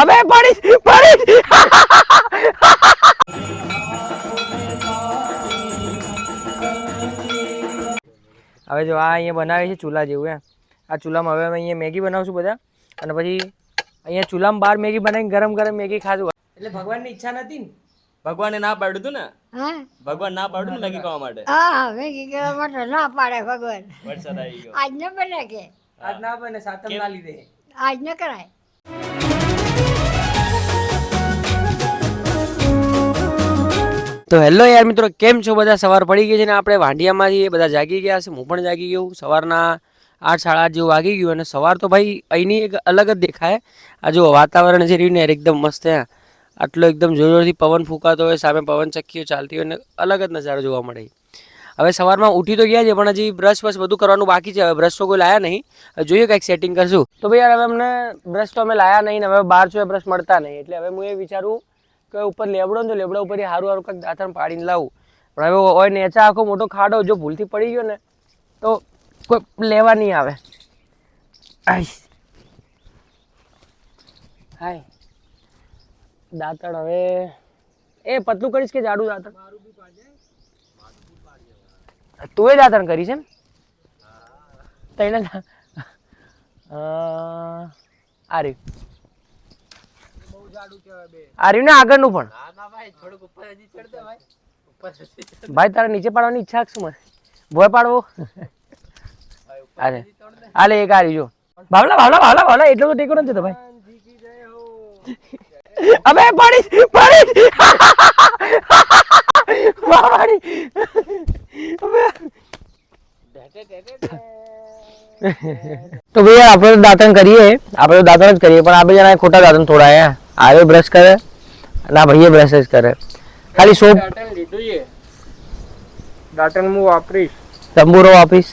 અબે પડી પડી. હવે જો આ અહીંયા બનાવે છે ચૂલા જેવું એમ. આ ચૂલામાં હવે અમે અહીંયા મેગી બનાવશું બધા. અને પછી અહીંયા ચૂલામાં બાર મેગી બનાવીને ગરમ ગરમ મેગી ખાધું એટલે ભગવાનની ઈચ્છા નથી ને? ભગવાને ના પાડ્યું હતું ને? ભગવાન ના પાડ્યું ને મેગી ખાવા માટે? હા મેગી કરવા માટે ના પાડે ભગવાન. વરસાદ આવી ગયો. આજ ન બને કે. આજ ના બને સાતમ ના લીધે. આજ ન કરાય. તો હેલો યાર મિત્રો, કેમ છો? બધા સવાર પડી ગઈ છે ને આપણે વાંડિયામાં એ બધા જાગી ગયા છે, હું પણ જાગી ગયો સવારના આઠ સાડા આઠ જેવું વાગી ગયું અને સવાર તો ભાઈ અહીંની એક અલગ જ દેખાય. આ જો વાતાવરણ જે રહ્યું ને એકદમ મસ્ત હે આટલો એકદમ જોર જોરથી પવન ફૂંકાતો હોય, સામે પવન ચક્કીઓ ચાલતી હોય અને અલગ જ નજારો જોવા મળે. હવે સવારમાં ઉઠી તો ગયા છે, પણ હજી બ્રશ બસ બધું કરવાનું બાકી છે. હવે બ્રશ તો કોઈ લાયા નહીં. જોઈએ કંઈક સેટિંગ કરશું. તો ભાઈ યાર, હવે અમને બ્રશ તો અમે લાયા નહીં ને હવે બહાર છો બ્રશ મળતા નહીં. એટલે હવે હું એ વિચારું કે ઉપર લેબડો ને તો લેબડા ઉપર સારું સારું કંઈક દાંતણ પાડીને લાવું. પણ હવે હોય નેચા આખો મોટો ખાડો, જો ભૂલથી પડી ગયો ને, તો કોઈ લેવા નહીં આવે. હાય. દાંતણ હવે એ પતલું કરીશ કે જાડું દાંતણ? તું એ દાંતણ કરીશ એમ? તઈને આ રહ્યું. આ રહ્યું ને આગળનું પણ. ભાઈ તારે નીચે પાડવાની ઈચ્છા શું મને ભોય પાડવો. અરે. હાલે એક આ રહ્યું જો. ભાવલા ભાવલા ભાવલા ભાવલા એટલો તો ટેકો નથી થતો ભાઈ. અબે પડી પડી. મારી અબે. તો ભાઈ આપણે તો દાંતણ કરીએ. આપણે તો દાંતણ જ કરીએ પણ આપણે જણા ખોટા દાંતણ થોડા હે આરે બ્રશ કરે? ના ભાઈએ બ્રશ જ કરે. ખાલી સોપ દાંતણ લીધું છે દાંતણ હું વાપરીશ. તંબુરો વાપરીશ.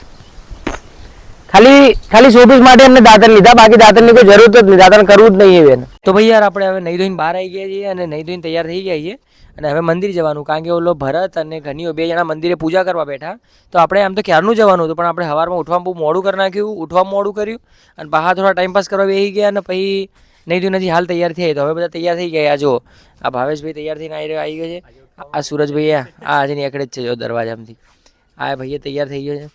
ખાલી ખાલી શોપીસ માટે એમને દાંતણ લીધા બાકી દાંતણની કોઈ જરૂર જ નહીં. દાંતણ કરવું જ નહીં બેન. તો ભાઈ યાર આપણે હવે નહીં ધોઈને બહાર આવી ગયા છીએ અને નહીં ધોઈને તૈયાર થઈ ગયા છીએ. અને હવે મંદિર જવાનું કારણ કે ઓલો ભરત અને ઘનીઓ બે જણા મંદિરે પૂજા કરવા બેઠા. તો આપણે આમ તો ક્યારનું જવાનું હતું પણ આપણે સવારમાં ઉઠવામાં બહુ મોડું કરી નાખ્યું ઉઠવામાં મોડું કર્યું. અને બહાર થોડા ટાઈમ પાસ કરવા બેસી ગયા અને પછી નહીં ધોઈને નથી હાલ તૈયાર થયા તો હવે બધા તૈયાર થઈ ગયા જો આ ભાવેશભાઈ તૈયાર થઈને આવી આવી ગયો છે. આ સુરજભાઈ આ આ હજી નીકળે જ છે જો દરવાજામાંથી. આ ભાઈએ તૈયાર થઈ ગયો છે.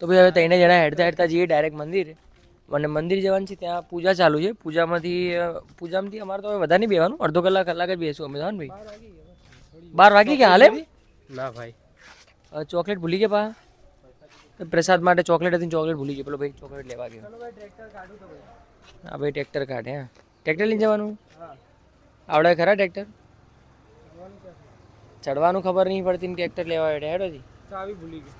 તો ભાઈ હવે ત્રણે જણા હેડતા હેડતા જઈએ ડાયરેક્ટ મંદિર. અને મંદિર જવાનું છે ત્યાં પૂજા ચાલુ છે. પૂજામાંથી પૂજામાંથી અમારે તો હવે વધારે નહીં બેવાનું અડધો કલાક કલાક જ બેસું અમે તો ભાઈ. બાર વાગી ગયા હાલે? ના ભાઈ. ચોકલેટ ભૂલી ગયા પા? તો પ્રસાદ માટે ચોકલેટ હતી ચોકલેટ ભૂલી ગયો. પેલો ભાઈ ચોકલેટ લેવા ગયો. હા, ભાઈ ટ્રેક્ટર કાઢે, હા. ટ્રેક્ટર લઈને જવાનું? આવડે ખરા ટ્રેક્ટર? ચડવાનું ખબર નહીં પડતી ને ટ્રેક્ટર લેવા બેઠા, હેડો જી. ચાવી ભૂલી ગઈ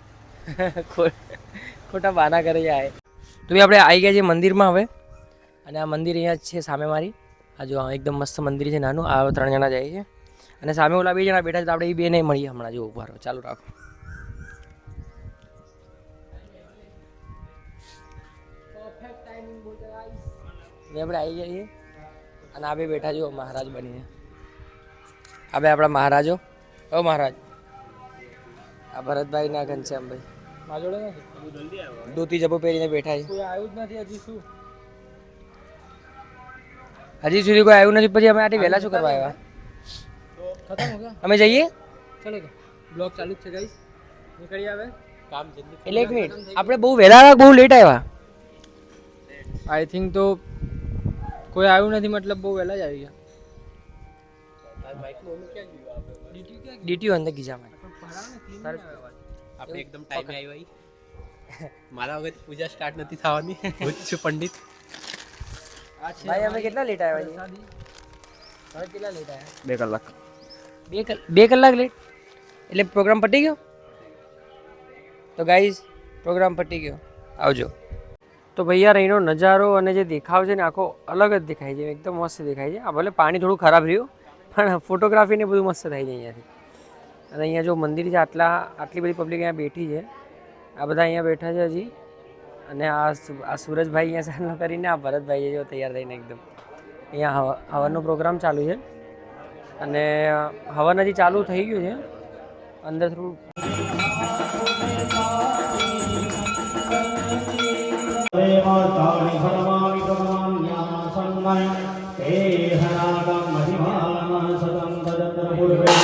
ખોટા બાના કરે જાય તો ભાઈ આપણે આવી ગયા છે મંદિરમાં હવે. અને આ મંદિર અહીંયા છે સામે મારી. આ જો એકદમ મસ્ત મંદિર છે નાનું. આ ત્રણ જણા જાય છે. અને સામે ઓલા બે જણા બેઠા છે તો આપણે એ બે નહીં મળીએ હમણાં. જો, ઊભા ચાલુ રાખો. હવે આપણે આવી જઈએ. અને આ બે બેઠા જો મહારાજ બનીને. આ બે આપણા મહારાજો. ઓ મહારાજ. આ ભરતભાઈ ના ઘનશ્યામભાઈ મારા જોડે નથી? ધોતી જબો પહેરીને બેઠા છે. આવ્યું જ નથી હજી શું? હજી સુધી કોઈ આવ્યું નથી પછી અમે આટલી વહેલા શું કરવા આવ્યા? ખતમ હો ગયા અમે જઈએ? ચલો તો. બ્લોગ ચાલુ જ છે ગાઈસ. નીકળી આવે. કામ જલ્દી એટલે એક મિનિટ. આપણે બહુ વહેલા બહુ લેટ આવ્યા. આઈ થિંક તો કોઈ આવ્યું નથી મતલબ બહુ વહેલા જ આવી ગયા. ડીટીઓ અંદર ગીજામાં આપણે એકદમ ટાઈમે આવ્યા મારા વગર પૂજા સ્ટાર્ટ નથી થવાની. હું છું પંડિત. ભાઈ અમે કેટલા લેટ આવ્યા છીએ? કેટલા લેટ આવ્યા? બે કલાક. બે કલાક બે કલાક લેટ એટલે પ્રોગ્રામ પટી ગયો? તો ગાઈઝ પ્રોગ્રામ પટી ગયો. આવજો. તો ભાઈ યાર અહીંનો નજારો અને જે દેખાવ છે ને, આખો અલગ જ દેખાય છે, એકદમ મસ્ત દેખાય છે. આ ભલે પાણી થોડું ખરાબ રહ્યું, પણ ફોટોગ્રાફી ને બધું મસ્ત થાય છે અહીંયાથી. અને અહીંયા જો મંદિર છે, આટલા, આટલી બધી પબ્લિક અહીંયા બેઠી છે. આ બધા અહીંયા બેઠા છે હજી. અને આ આ સુરજભાઈ અહીંયા સાનો કરીને, આ ભરતભાઈ જો તૈયાર થઈને એકદમ અહીંયા હવનનો પ્રોગ્રામ ચાલુ છે. અને હવન હજી ચાલુ થઈ ગયું છે. અંદર થોડું देवार्ताणि सर्वाणि भगवान्याः ते हनागं महिमानः सतं तदत्र पूर्वे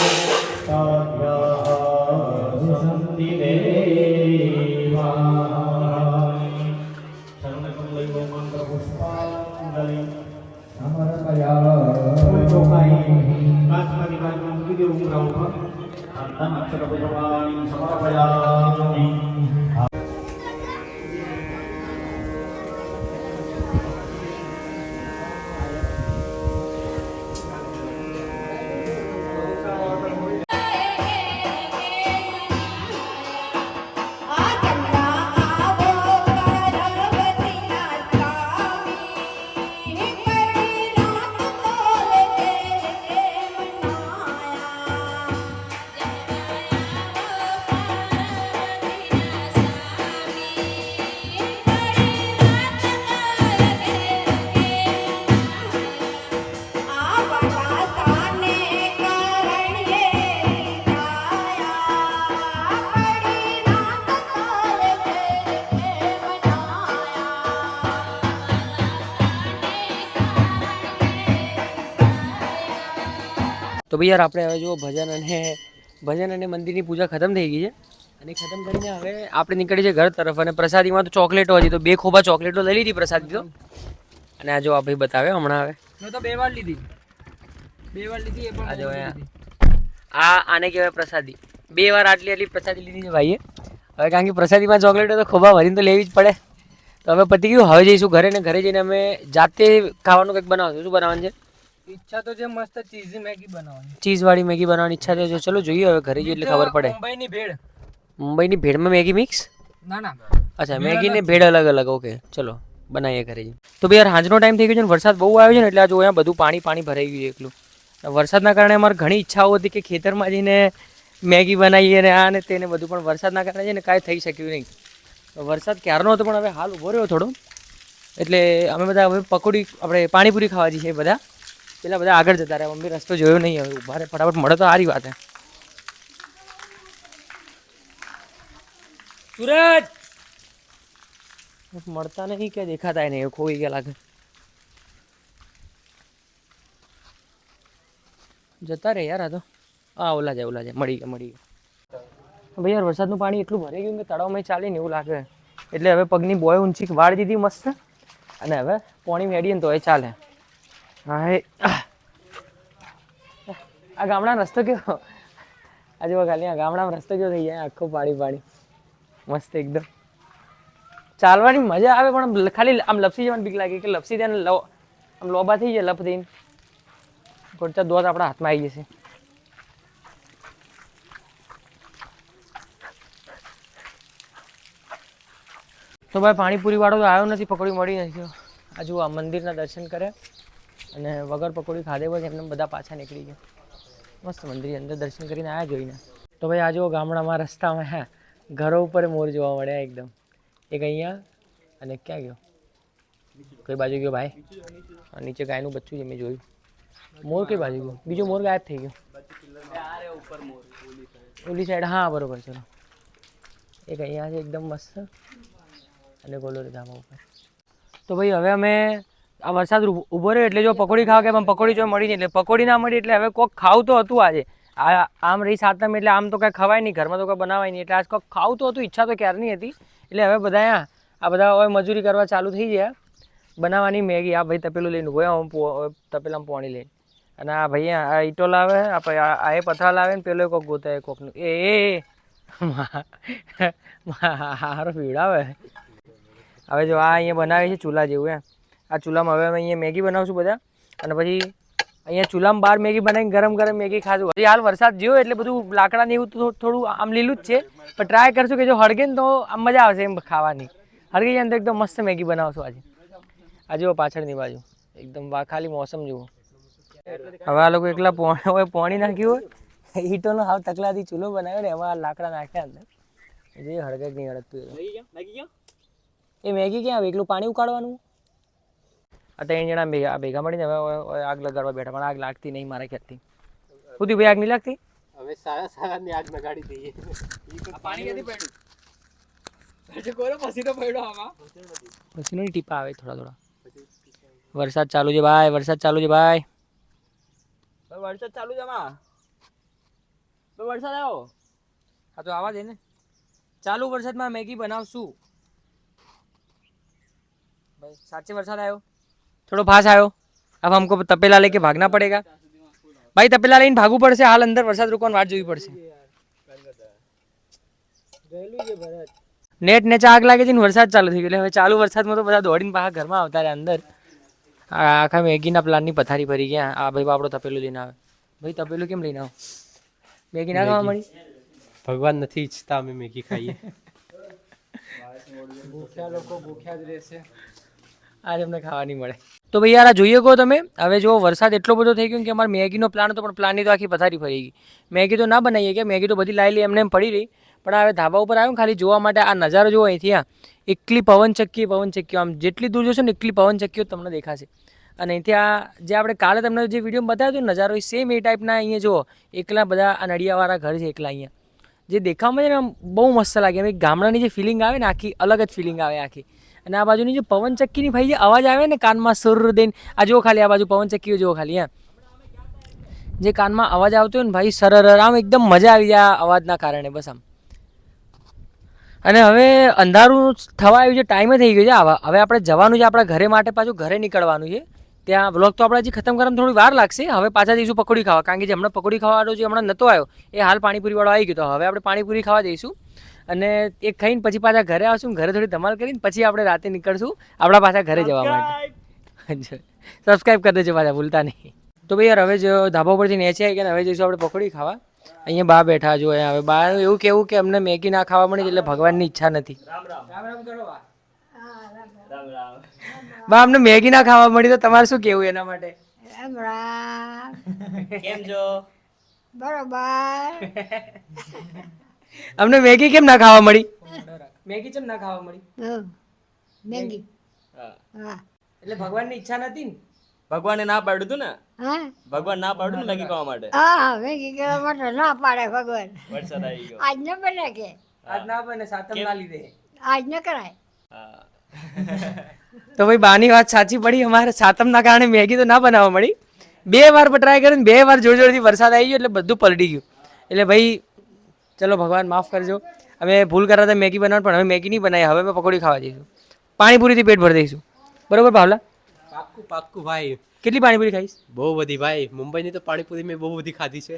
ताभ्याः सन्ति देवाः शरणकं मन्त्रपुष्पाञ्जलिं समर्पयामि बासमती बाजून किती उभं राहू नंतर अक्षरपुष्पाणि समर्पयामि ભાઈ યાર આપણે હવે જો ભજન અને ભજન અને મંદિરની પૂજા ખતમ થઈ ગઈ છે. અને ખતમ કરીને હવે આપણે નીકળી છે ઘર તરફ અને પ્રસાદીમાં તો ચોકલેટો હતી તો બે ખોબા ચોકલેટો લઈ લીધી પ્રસાદી તો. અને આ જો આ ભાઈ બતાવે હમણાં હવે. મેં તો બે વાર લીધી. બે વાર લીધી એ પણ આ જો. આ આને કહેવાય પ્રસાદી. બે વાર આટલી આટલી પ્રસાદી લીધી છે ભાઈએ. હવે કારણ કે પ્રસાદીમાં ચોકલેટો તો ખોબા ભરીને તો લેવી જ પડે. તો હવે પતી ગયું હવે જઈશું ઘરે ને ઘરે જઈને અમે જાતે ખાવાનું કંઈક બનાવશું. શું બનાવવાનું છે? ઈચ્છા તો છે મસ્ત ચીઝી મેગી બનાવવાની. ચીઝ વાળી મેગી બનાવવાની ઈચ્છા છે. જો ચલો જોઈએ હવે ઘરે જઈએ એટલે ખબર પડે. મુંબઈની ભેળ. મુંબઈની ભેળમાં મેગી મિક્સ ના ના. અચ્છા મેગી ને ભેળ અલગ અલગ. ઓકે ચલો બનાવીએ ઘરે જઈને તો ભાઈ યાર હાંજનો ટાઈમ થઈ ગયો છે ને વરસાદ બહુ આવ્યો છે ને એટલે આ જો અહીંયા બધું પાણી પાણી ભરાઈ ગયું એકલું. વરસાદના કારણે અમારે ઘણી ઈચ્છાઓ હતી કે ખેતરમાં જઈને મેગી બનાવીએ ને આ ને તેને બધું પણ વરસાદના કારણે છે ને કાંઈ થઈ શક્યું નહીં. વરસાદ ક્યારનો હતો પણ હવે હાલ ઊભો રહ્યો થોડો. એટલે અમે બધા હવે પકોડી આપણે પાણીપુરી ખાવા જઈએ બધા. પેલા બધા આગળ જતા રહ્યા. મમ્મી રસ્તો જોયો નહીં હવે. ઊભા રહે. ફટાફટ મળે તો સારી વાત હે. સુરજ! મળતા નહીં કે દેખાતા નહીં? ખોઈ ગયા લાગે જતા રે યાર આ તો. આ ઓલા જાય ઓલા જાય. મળી ગયા મળી ગયા. ભાઈ યાર વરસાદનું પાણી એટલું ભરાઈ ગયું કે તળાવમાં ચાલે ને એવું લાગે. એટલે હવે પગની બોય ઊંચી વાળ દીધી મસ્ત. અને હવે પોણી મેળીએ ને તો એ ચાલે. હા એ આ ગામડાનો રસ્તો કેવો? આજે ખાલી આ ગામડામાં રસ્તો કેવો થઈ જાય? આખો પાડી પાડી. મસ્ત એકદમ. ચાલવાની મજા આવે, પણ ખાલી આમ લપસી જવાની બીક લાગે કે લપસી જાય લો- આમ લોબા થઈ જાય લપ થઈને ગોળચા દોત આપણા હાથમાં આવી જશે. તો ભાઈ પાણીપુરી વાળો તો આવ્યો નથી, પકડી મળી નથી. આ જુઓ, આ મંદિરના દર્શન કરે અને વગર પકોડી ખાધે પછી એમને બધા પાછા નીકળી ગયા. મસ્ત મંદિર અંદર દર્શન કરીને આવ્યા જોઈને. તો ભાઈ આ જુઓ ગામડામાં રસ્તામાં હા, ઘરો ઉપર મોર જોવા મળ્યા એકદમ. એક અહીંયા અને ક્યાં ગયો? કઈ બાજુ ગયો ભાઈ? નીચે ગાયનું બચ્ચું છે, મેં જોયું. મોર કઈ બાજુ ગયો? બીજો મોર ગાયબ થઈ ગયો. ઓલી સાઈડ હા, બરોબર, ચલો. એક અહીંયા છે, એકદમ મસ્ત. અને ગોલોરી ધાબા ઉપર. તો ભાઈ હવે અમે આ વરસાદ ઊભો રહ્યો એટલે જો પકોડી ખાવા કે પણ પકોડી જો મળી નહીં, એટલે પકોડી ના મળી એટલે હવે કોક ખાવું તો હતું આજે. આ આમ રહી સાતમ એટલે આમ તો કાંઈ ખવાય નહીં, ઘરમાં તો કાંઈ બનાવાય નહીં, એટલે આજ કોક ખાવું તો હતું, ઈચ્છા તો ક્યારની હતી. એટલે હવે બધા આ બધા હવે મજૂરી કરવા ચાલુ થઈ ગયા. બનાવવાની મેગી, આ ભાઈ તપેલું લઈને ઊભો હું તપેલામાં પોણી લઈને. અને આ ભાઈ આ ઈટો લાવે, આ એ પથરા લાવે ને પેલો કોક ગોતા એ કોકનું. એ. હારો પીવડાવે. હવે જો આ અહીંયા બનાવે છે ચૂલા જેવું એમ. આ ચૂલામાં હવે અમે અહીંયા મેગી બનાવશું બધા. અને પછી અહીંયા ચૂલામાં બહાર મેગી બનાવીને ગરમ ગરમ મેગી ખાશું. હજી હાલ વરસાદ જ્યો એટલે બધું લાકડા ને એવું થોડું આમ લીલું જ છે. પણ ટ્રાય કરશું કે જો હળગે ને તો આમ મજા આવશે એમ ખાવાની. હળગી જાય ને તો એકદમ મસ્ત મેગી બનાવશું આજે. આ જુઓ પાછળની બાજુ. એકદમ વા ખાલી મોસમ જુઓ. હવે આ લોકો એકલા પોણી હોય પોણી નાખ્યું હોય. ઈટોનો હાવ તકલાથી ચૂલો બનાવ્યો ને એમાં લાકડા નાખ્યા અંદર જે હળગે જ નહીં હળગતું એ મેગી ક્યાં આવે? એકલું પાણી ઉકાળવાનું? આ ત્રણ જણા ભેગા ભેગા મળીને હવે આગ લગાડવા બેઠા પણ આગ લાગતી નહીં મારા ખ્યાલથી સુધી ભાઈ આગ નહીં લાગતી? હવે સારા સારા ની આગ લગાડી દઈએ. પાણી ક્યાંથી પડ્યું પસીનો ટીપા આવે થોડા થોડા. વરસાદ ચાલુ છે ભાઈ વરસાદ ચાલુ છે ભાઈ. વરસાદ ચાલુ છે આમાં. વરસાદ આવ્યો હા તો આવા દે ને. ચાલુ વરસાદમાં મેગી બનાવશું. ભાઈ સાચે વરસાદ આવ્યો? थोड़ो फास आयो अब हमको तपेला लेके भागना पड़ेगा भाई तपेला લઈને ભાગવું પડશે હાલ અંદર વરસાદ રૂકવાની વાટ જોવી પડશે નેટ નેચે આગ લાગે છે ને વરસાદ ચાલુ થઈ ગયો એટલે હવે ચાલુ વરસાદમાં તો બધા દોડીને પાછા ઘરમાં આવતા રહ્યા અંદર આ આખા મેગીના પ્લાનની પથારી ભરી ગયા આ ભાઈ આપણો તપેલું લઈને આવે ભાઈ તપેલું કેમ લઈને આવો મેગી ના ખાવા મળી ભગવાન નથી ઈચ્છતા અમે મેગી ખાઈએ ભૂખ્યા લોકો ભૂખ્યા જ રહેશે આજ અમને ખાવા નહીં મળે. તો ભાઈ યાર આ જોઈએ કહો તમે. હવે જો વરસાદ એટલો બધો થઈ ગયો કે અમારે મેગીનો પ્લાન હતો, પણ પ્લાનની તો આખી પથારી ફરી ગઈ. મેગી તો ના બનાવીએ કે, મેગી તો બધી લાયેલી એમને એમ પડી રહી. પણ હવે ધાબા ઉપર આવ્યો ખાલી જોવા માટે આ નજારો જોવો અહીંથી આ એકલી પવનચક્કી ચક્કી આમ જેટલી દૂર જોશો ને એટલી પવનચક્કીઓ તમને દેખાશે. અને અહીંથી આ જે આપણે કાલે તમને જે વીડિયો બતાવ્યો હતો નજારો એ સેમ એ ટાઈપના અહીંયા જુઓ. એકલા બધા આ નડિયાવાળા ઘર છે એકલા અહીંયા. જે દેખાવામાં છે ને બહુ મસ્ત લાગે. એમ ગામડાની જે ફિલિંગ આવે ને, આખી અલગ જ ફિલિંગ આવે આખી. અને આ બાજુની જે પવનચક્કીની ભાઈ જે અવાજ આવે ને કાનમાં સુર દઈને, આ જુઓ ખાલી આ બાજુ પવનચક્કી જુઓ ખાલી, હા. જે કાનમાં અવાજ આવતો હોય ને ભાઈ સરર આમ એકદમ મજા આવી જાય અવાજના કારણે, બસ આમ. અને હવે અંધારું થવા આવ્યું છે ટાઈમે થઈ ગયો છે. હવે આપણે જવાનું છે, આપણા ઘરે માટે પાછું ઘરે નીકળવાનું છે. ત્યાં વ્લોગ તો આપણે હજી ખતમ કરવામાં થોડી વાર લાગશે. હવે પાછા જઈશું પકોડી ખાવા. કારણ કે જે હમણાં પકોડી ખાવાનો જે હમણાં નહોતો આવ્યો એ હાલ પાણીપુરીવાળો આવી ગયો. તો હવે આપણે પાણીપુરી ખાવા જઈશું. અને એક ખાઈને પછી પાછા ઘરે આવશું ઘરે થોડી ધમાલ કરીને પછી આપણે રાતે નીકળશું. આપણા પાછા ઘરે જવા માટે. સબસ્ક્રાઈબ કરી દેજો પાછા ભૂલતા નહીં. તો ભાઈ યાર હવે જો ધાબા પરથી નેચે આવી ગયા હવે જઈશું આપણે પકોડી ખાવા. અહીંયા બા બેઠા જો અહીંયા હવે. બા એવું કેવું કે અમને મેગી ના ખાવા મળી એટલે ભગવાનની ઈચ્છા નથી. બા. અમને મેગી ના ખાવા મળી તો તમારે શું કેવું એના માટે? રામ રામ. કેમ છો? બરોબર. અમને મેગી કેમ ના ખાવા મળી? મેગી કેમ ના ખાવા મળી? મેગી. હા. એટલે ભગવાનની ઈચ્છા નથી ને? ભગવાને ના પાડ્યું હતું ને? ભગવાન ના પાડ્યું ને મેગી ખાવા માટે? હા મેગી ખાવા માટે ના પાડે ભગવાન. વરસાદ આવી ગયો. આજ ન બને કે. આજ ના બને સાતમ ના લીધે. આજ ન કરાય. હા. તો ભાઈ બાની વાત સાચી પડી. અમારે સાતમના કારણે મેગી તો ના બનાવવા મળી. બે વાર ટ્રાય કરીને બે વાર જોર જોરથી વરસાદ આવી ગયો એટલે બધું પલટી ગયું. એટલે ભાઈ ચલો ભગવાન માફ કરજો. અમે ભૂલ કર્યા હતા મેગી બનાવવાનું પણ હવે મેગી નહીં બનાવી હવે અમે પકોડી ખાવા જઈશું. પાણીપુરીથી પેટ ભરી દઈશું. બરોબર ભાવલા? પાક્કું પાક્કું ભાઈ. કેટલી પાણીપુરી ખાઈશ? બહુ બધી ભાઈ. મુંબઈની તો પાણીપુરી મેં બહુ બધી ખાધી છે.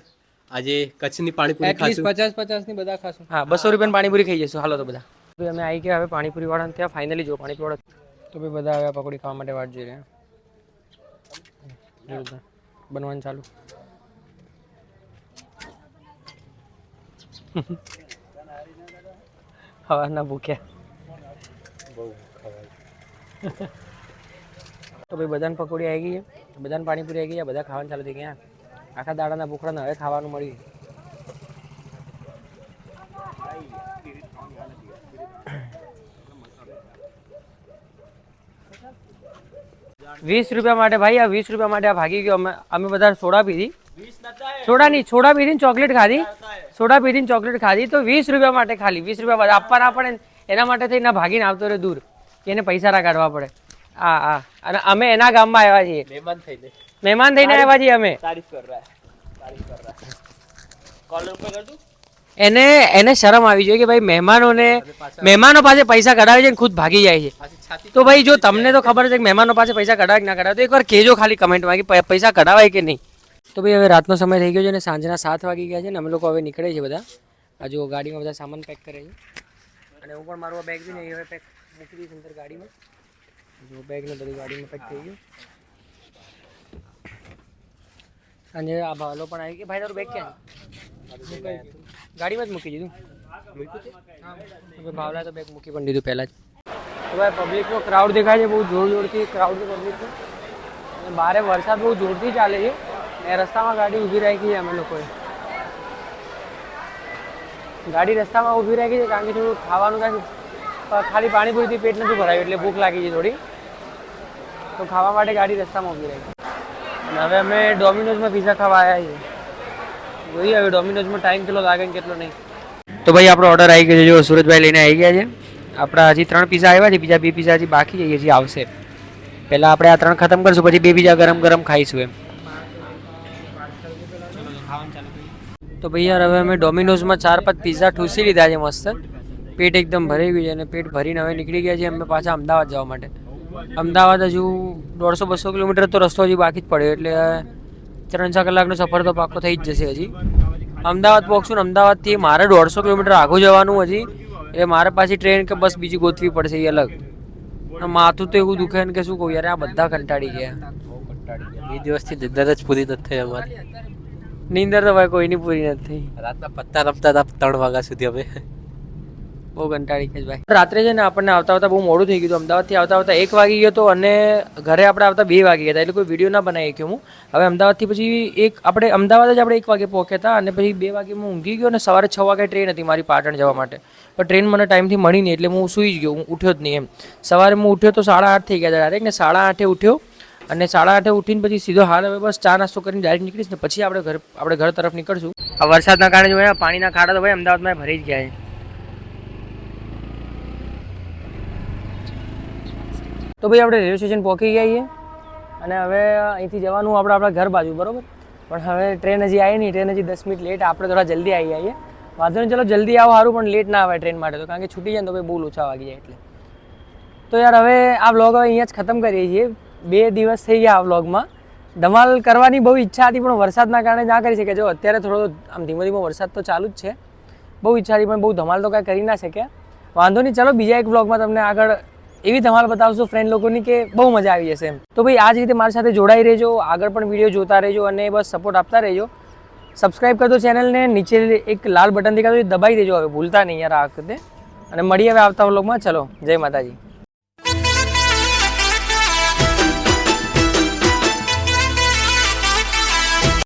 આજે કચ્છની પાણીપુરી ખાઈશ પચાસ પચાસની બધા ખાશું. હા બસો રૂપિયાની પાણીપુરી ખાઈ જઈશું. હાલો તો બધા. ભાઈ અમે આવી ગયા, હવે પાણીપુરી વાળાને ત્યાં ફાઇનલી જો પાણીપુરી વાળા તો ભાઈ બધા આવ્યા પકોડી ખાવા માટે વાટ જોઈ રહ્યા. બનવાનું ચાલુ. હવારના ભૂખ્યા. તો ભાઈ બધાને પકોડી આવી ગઈ બધાને પાણીપુરી આવી ગઈ બધા ખાવાનું ચાલુ થઈ ગયા. આખા દાડાના ભૂખડાને હવે ખાવાનું મળી વીસ રૂપિયા માટે ભાઈ આ વીસ રૂપિયા માટે આ ભાગી ગયો. અમે અમે બધા સોડા પીધી. સોડા નહીં સોડા પીધી ચોકલેટ ખાધી. સોડા પીધી ને ચોકલેટ ખાધી. તો વીસ રૂપિયા માટે ખાલી વીસ રૂપિયા આપવાના પડે એના માટે થઈને ભાગીને આવતો રહે દૂર. એને પૈસા ના કાઢવા પડે. હા હા અને અમે એના ગામમાં આવ્યા છીએ. મહેમાન થઈને. મહેમાન થઈને આવ્યા છીએ અમે. તારીફ કર રહા તારીફ કર રહા કોલ ઉપર કર એને એને શરમ આવી જોઈએ કે ભાઈ મહેમાનોને, મહેમાનો પાસે પૈસા કઢાવે છે ને ખુદ ભાગી જાય છે. તો ભાઈ જો તમને તો ખબર છે કે મહેમાનો પાસે પૈસા કઢાવે કે ના કઢાવે, તો એકવાર કહેજો ખાલી કમેન્ટમાં કે પૈસા કઢાવાય કે નહીં? તો ભાઈ હવે રાતનો સમય થઈ ગયો છે અને સાંજના સાત વાગી ગયા છે ને અમે લોકો હવે નીકળે છે બધા. આ જો ગાડીમાં બધા સામાન પેક કરે છે. અને હું પણ મારું બેગ બી નહીં, હવે પેક મૂકી દઈશ અંદર ગાડીમાં. જો બેગને બધું ગાડીમાં પેક થઈ ગયું. સાંજે આ ભાલો પણ આવી ગયો. ભાઈ, તારું બેગ ક્યાં? ગાડીમાં જ મૂકી દીધું? ભાવલા તો બેગ મૂકી પણ દીધું પહેલાં જ. ભાઈ પબ્લિકનો ક્રાઉડ દેખાય છે બહુ જોર જોરથી ક્રાઉડ છે પબ્લિકનો અને બારે વરસાદ બહુ જોરથી ચાલે છે. ને રસ્તામાં ગાડી ઊભી રાખી છે અમે લોકોએ. ગાડી રસ્તામાં ઊભી રાખી છે કારણ કે થોડું ખાવાનું કાંઈ ખાલી પાણીપુરીથી પેટ નથી ભરાયું એટલે ભૂખ લાગી છે થોડી. તો ખાવા માટે ગાડી રસ્તામાં ઊભી રાખી. અને હવે અમે ડોમિનોઝમાં પીઝા ખાવા આવ્યા છીએ. જોઈએ હવે ડોમિનોઝમાં ટાઈમ કેટલો લાગે ને કેટલો નહીં. તો ભાઈ આપણો ઓર્ડર આવી ગયો છે. જો સુરજભાઈ લઈને આવી ગયા છે. આપણા હજી ત્રણ પીઝા આવ્યા છે. બીજા બે પીઝા હજી બાકી છે. હજી આવશે. પહેલાં આપણે આ ત્રણ ખતમ કરશું, પછી બે પીઝા ગરમ ગરમ ખાઈશું એમ. તો ભાઈ યાર, હવે અમે ડોમિનોઝમાં ચાર પાંચ પિઝા ઠૂસી લીધા છે મસ્ત. પેટ એકદમ ભરાઈ ગયું છે અને પેટ ભરીને હવે નીકળી ગયા છે અમે પાછા અમદાવાદ જવા માટે. અમદાવાદ હજુ દોઢસો બસો કિલોમીટર તો રસ્તો હજી બાકી જ પડ્યો, એટલે ત્રણ ચાર કલાકનો સફર તો પાક્કો થઈ જ જશે હજી. અમદાવાદ પહોંચશું ને અમદાવાદથી મારે દોઢસો કિલોમીટર આગું જવાનું હજી. એટલે મારે પાછી ટ્રેન કે બસ બીજી ગોતવી પડશે એ અલગ. માથું તો એવું દુખે ને કે શું કહું યાર આ બધા કંટાળી ગયા. કંટાળી ગયા. બે દિવસથી નિંદર જ પૂરી નથી થઈ અમારી. નીંદર તો ભાઈ કોઈની પૂરી નથી. રાતના પત્તા રમતા હતા ત્રણ વાગ્યા સુધી અમે. બહુ કંટાળી ગયા ભાઈ. રાત્રે છે ને આપણને આવતા આવતા બહુ મોડું થઈ ગયું હતું. અમદાવાદથી આવતા આવતા એક વાગી ગયો તો અને ઘરે આપણે આવતા બે વાગી ગયા હતા. એટલે કોઈ વીડિયો ના બનાવી શક્યો હું. હવે અમદાવાદથી પછી એક આપણે અમદાવાદ જ આપણે એક વાગે પહોંચ્યા હતા અને પછી બે વાગે હું ઊંઘી ગયો અને સવારે છ વાગે ટ્રેન હતી મારી પાટણ જવા માટે. પણ ટ્રેન મને ટાઈમથી મળી નહીં એટલે હું સૂઈ જ ગયો. હું ઉઠ્યો જ નહીં એમ. સવારે હું ઉઠ્યો તો સાડા આઠ થઈ ગયા હતા ડાયરેક્ટ ને સાડા આઠે ઉઠ્યો અને સાડા આઠે ઉઠીને પછી સીધો હાલ હવે બસ ચા નાસ્તો કરીને ડાયરેક્ટ નીકળીશ ને પછી આપણે ઘર આપણે ઘર તરફ નીકળશું. આ વરસાદના કારણે જો પાણીના ખાડા તો ભાઈ અમદાવાદમાં ભરી જ ગયા છે. તો ભાઈ આપણે રેલવે સ્ટેશન પહોંચી ગયા છીએ. અને હવે અહીંથી જવાનું આપણે આપણા ઘર બાજુ, બરોબર? પણ હવે ટ્રેન હજી આવી નહીં ટ્રેન હજી દસ મિનિટ લેટ આપણે થોડા જલ્દી આવી જઈએ વાંધો નહીં, ચલો જલ્દી આવો, સારું, પણ લેટ ના આવે ટ્રેન માટે તો, કારણ કે છૂટી જાય તો ભાઈ બહુ ઓછા વાગી જાય એટલે. તો યાર હવે આ વ્લોગ હવે અહીંયા જ ખતમ કરીએ છીએ. બે દિવસ થઈ ગયા આ વ્લોગમાં ધમાલ કરવાની બહુ ઈચ્છા હતી, પણ વરસાદના કારણે ના કરી શકે જો, અત્યારે થોડો આમ ધીમો ધીમો વરસાદ તો ચાલુ જ છે. બહુ ઈચ્છા હતી, પણ બહુ ધમાલ તો કાંઈ કરી ના શક્યા. વાંધો નહીં, ચલો બીજા એક વ્લોગમાં તમને આગળ એવી ધમાલ બતાવશો ફ્રેન્ડ લોકોની કે બહુ મજા આવી જશે એમ. તો ભાઈ, આ જ રીતે મારી સાથે જોડાઈ રહેજો, આગળ પણ વીડિયો જોતા રહેજો અને બસ સપોર્ટ આપતા રહેજો. સબસ્ક્રાઇબ કરજો ચેનલને નીચે એક લાલ બટન દેખાતું દબાઈ દેજો, હવે ભૂલતા નહીં યાર આ વખતે. અને મળીએ હવે આવતા વ્લોગમાં ચલો, જય માતાજી.